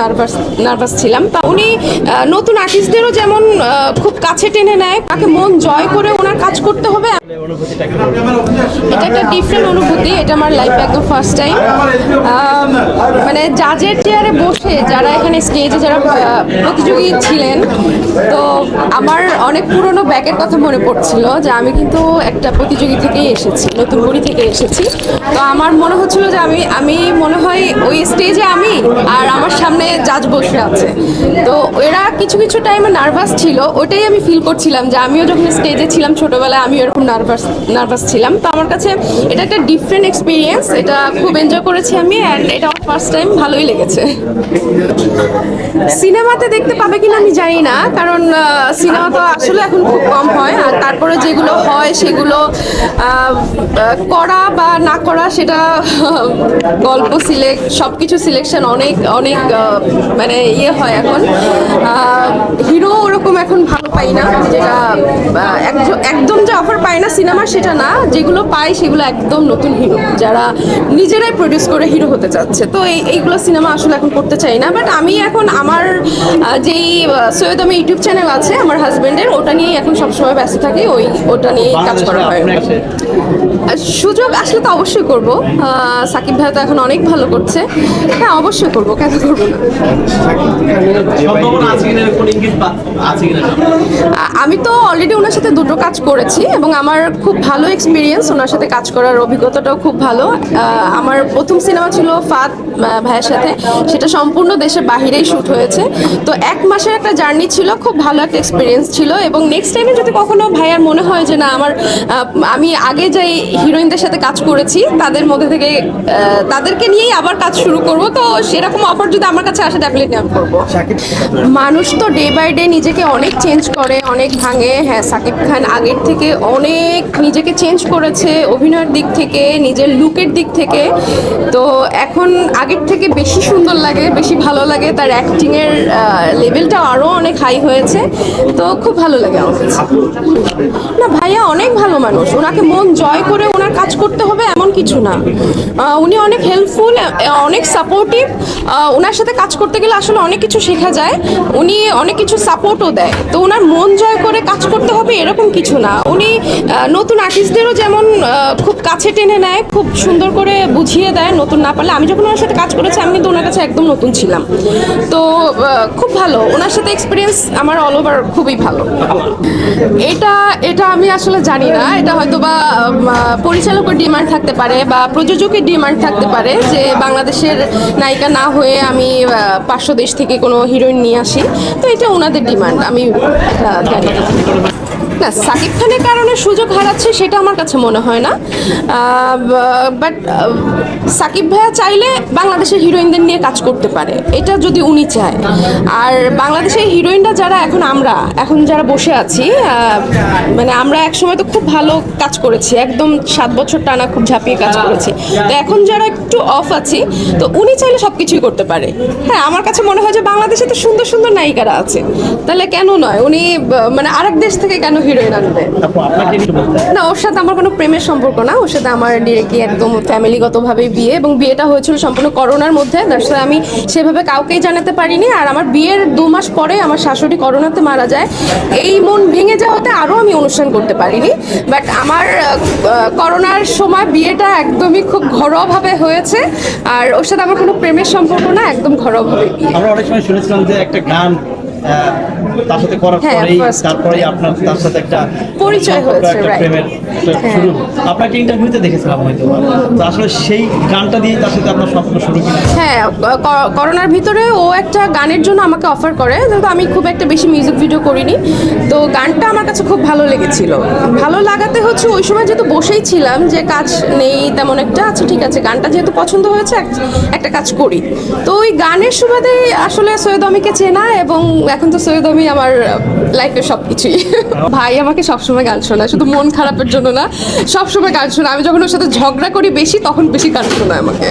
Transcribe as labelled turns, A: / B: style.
A: Nervous nervous ছিলাম। তা উনি নতুন আর্টিস্টদেরও যেমন খুব কাছে টেনে নেয়, তাকে মন জয় করে ওনার কাজ করতে হবে। এটা একটা ডিফারেন্ট অনুভূতি, এটা আমার লাইফে একদম ফার্স্ট টাইম মানে জাজের চেয়ারে বসে যারা এখানে স্টেজে যারা প্রতিযোগী ছিলেন, তো আমার অনেক পুরনো ব্যাগের কথা মনে পড়ছিল যে আমি কিন্তু একটা প্রতিযোগী থেকেই এসেছি, নতুন বড়ি থেকে এসেছি। তো আমার মনে হচ্ছিল যে আমি আমি মনে হয় ওই স্টেজে আমি, আর আমার সামনে জাজ বসে আছে। তো এরা কিছু কিছু টাইমে নার্ভাস ছিল ওটাই আমি ফিল করছিলাম যে আমিও যখন স্টেজে ছিলাম ছোটবেলায়, আমিও এরকম নার্ভাস নার্ভাস ছিলাম। তো আমার কাছে এটা একটা ডিফারেন্ট এক্সপিরিয়েন্স এটা খুব এনজয় করেছি আমি অ্যান্ড এটা আমার ফার্স্ট টাইম ভালোই লেগেছে। সিনেমাতে দেখতে পাবে কিনা আমি জানি না, কারণ সিনেমা তো আসলে এখন খুব কম হয় আর তারপরে যেগুলো হয় সেগুলো করা বা না করা সেটা, গল্প সিলেক্ট সব কিছু সিলেকশন অনেক অনেক মানে ইয়ে হয় এখন। হিরো ওরকম এখন ভালো পাই না যেটা একদম অফার পায় না সিনেমা সেটা না যেগুলো পাই সেগুলো একদম নতুন হিরো যারা নিজেরাই প্রডিউস করে হিরো হতে চাচ্ছে। তো এই এইগুলো সিনেমা আসলে এখন করতে চাই না বাট আমি এখন আমার যেই সৈয়দ আমি ইউটিউব চ্যানেল আছে আমার হাজব্যান্ডের ওটা নিয়েই এখন সবসময় ব্যস্ত থাকি ওই ওটা নিয়েই কাজ করা হয়। সুযোগ আসলে তো অবশ্যই করব। সাকিব ভাই তো এখন অনেক ভালো করছে। হ্যাঁ অবশ্যই করব কেন করব না? আমি তো অলরেডি ওনার সাথে দুটো কাজ করেছি। এবং আমার খুব ভালো এক্সপিরিয়েন্স ওনার সাথে কাজ করার অভিজ্ঞতাটাও খুব ভালো। আমার প্রথম সিনেমা ছিল ফাত ভাইয়ের সাথে। সেটা সম্পূর্ণ দেশের বাহিরেই শ্যুট হয়েছে। তো এক মাসের একটা জার্নি ছিল খুব ভালো একটা এক্সপিরিয়েন্স ছিল এবং নেক্সট টাইমে যদি কখনো ভাইয়ার মনে হয় যে না আমার আমি আগে যে হিরোইনদের সাথে কাজ করেছি তাদের মধ্যে থেকে তাদেরকে নিয়েই আবার কাজ শুরু করব। তো সেরকম অফার যদি আমার কাছে আসে ডেফিনেটলি আমি করব। মানুষ তো ডে বাই ডে নিজেকে অনেক চেঞ্জ করে অনেক ভাঙে। হ্যাঁ সাকিব খান আগের থেকে অনেক নিজেকে চেঞ্জ করেছে অভিনয়ের দিক থেকে নিজের লুকের দিক থেকে। তো এখন আগের থেকে বেশি সুন্দর লাগে বেশি ভালো লাগে। তার অ্যাক্টিংয়ের লেভেলটা আরও অনেক হাই হয়েছে। তো খুব ভালো লাগে আমার কাছে। না মানুষ। ওনাকে মন জয় করে ওনার কাজ করতে হবে এমন কিছু না। উনি অনেক হেল্পফুল অনেক সাপোর্টিভ ওনার সাথে কাজ করতে গেলে আসলে অনেক কিছু শেখা যায়। উনি অনেক কিছু সাপোর্টও দেয়। তো ওনার মন জয় করে কাজ করতে হবে এরকম কিছু না। উনি নতুন আর্টিস্টদেরও যেমন খুব কাছে টেনে নেয়, খুব সুন্দর করে বুঝিয়ে দেয় নতুন না পারলে। আমি যখন ওনার সাথে কাজ করেছি, আমি কিন্তু ওনার কাছে একদম নতুন ছিলাম। তো খুব ভালো। ওনার সাথে এক্সপিরিয়েন্স আমার অল ওভার খুবই ভালো। এটা এটা আমি আসলে জানি না। এটা হয়তো বা পরিচালকের ডিমান্ড থাকতে পারে বা প্রযোজকের ডিমান্ড থাকতে পারে যে বাংলাদেশের নায়িকা না হয়ে আমি পার্শ্ব দেশ থেকে কোনো হিরোইন নিয়ে আসি। তো এটা ওনাদের ডিমান্ড, আমি জানি। না, সাকিব খানের কারণে সুযোগ হারাচ্ছে সেটা আমার কাছে মনে হয় না। বাট সাকিব ভাইয়া চাইলে বাংলাদেশের হিরোইনদের নিয়ে কাজ করতে পারে, এটা যদি উনি চায়। আর বাংলাদেশের হিরোইনরা যারা এখন আমরা, এখন যারা বসে আছি মানে আমরা একসময় তো খুব ভালো কাজ করেছি, একদম সাত বছর টানা খুব ঝাঁপিয়ে কাজ করেছি। তো এখন যারা একটু অফ আছি, তো উনি চাইলে সব কিছুই করতে পারে। হ্যাঁ আমার কাছে মনে হয় যে বাংলাদেশে তো সুন্দর সুন্দর নায়িকারা আছে। তাহলে কেন নয়? উনি মানে আরেক দেশ থেকে কেন হিরোইন আনবে না ওর সাথে আমার কোনো প্রেমের সম্পর্ক না। ওর সাথে আমার ডিরেক্টলি একদম ফ্যামিলিগতভাবে বিয়ে এবং বিয়েটা হয়েছিল সম্পূর্ণ করোনার মধ্যে। দ্যাটস আমি সেভাবে কাউকেই জানাতে পারিনি। আর আমার বিয়ের দু মাস পরে আমার শাশুড়ি করোনাতে মারা যায়। এই মন ভেঙে যাওয়াতে আরও আমি অনুষ্ঠান করতে পারিনি। বাট আমার করোনার সময় বিয়েটা একদমই খুব ঘরোয়াভাবে হয়েছে। আর ওর সাথে আমার কোনো প্রেমের সম্পর্ক না একদম ঘরোয়াভাবে
B: আমরা অনেক সময় শুনেছিলাম যে একটা গান তার সাথে করার
A: হ্যাঁ,
B: পরেই. তারপরেই আপনার তার সাথে একটা
A: পরিচয় হয়েছে,
B: প্রেমের
A: হ্যাঁ।
B: শুরু আপনাকে ইন্টারভিউতে দেখেছিলাম হয়তো। তো আসলে সেই গানটা দিয়েই তার সাথে আপনার সম্পর্ক শুরু
A: হ্যাঁ করোনার ভিতরে ও একটা গানের জন্য আমাকে অফার করে কিন্তু আমি খুব একটা বেশি মিউজিক ভিডিও করিনি। তো গানটা আমার কাছে খুব ভালো লেগেছিল। ভালো লাগাতে হচ্ছে ওই সময় যেহেতু বসেই ছিলাম যে কাজ নেই তেমন একটা আচ্ছা ঠিক আছে গানটা যেহেতু পছন্দ হয়েছে একটা কাজ করি। তো ওই গানের সুবাদে আসলে সৈয়দ আমিকে চেনা এবং এখন তো সৈয়দ আমি আমার লাইফের সব কিছুই ভাই আমাকে সবসময় গান শোনায় শুধু মন খারাপের জন্য না সবসময় গান শোনায়। আমি যখন ওর সাথে ঝগড়া করি বেশি তখন বেশি গান শোনায় আমাকে।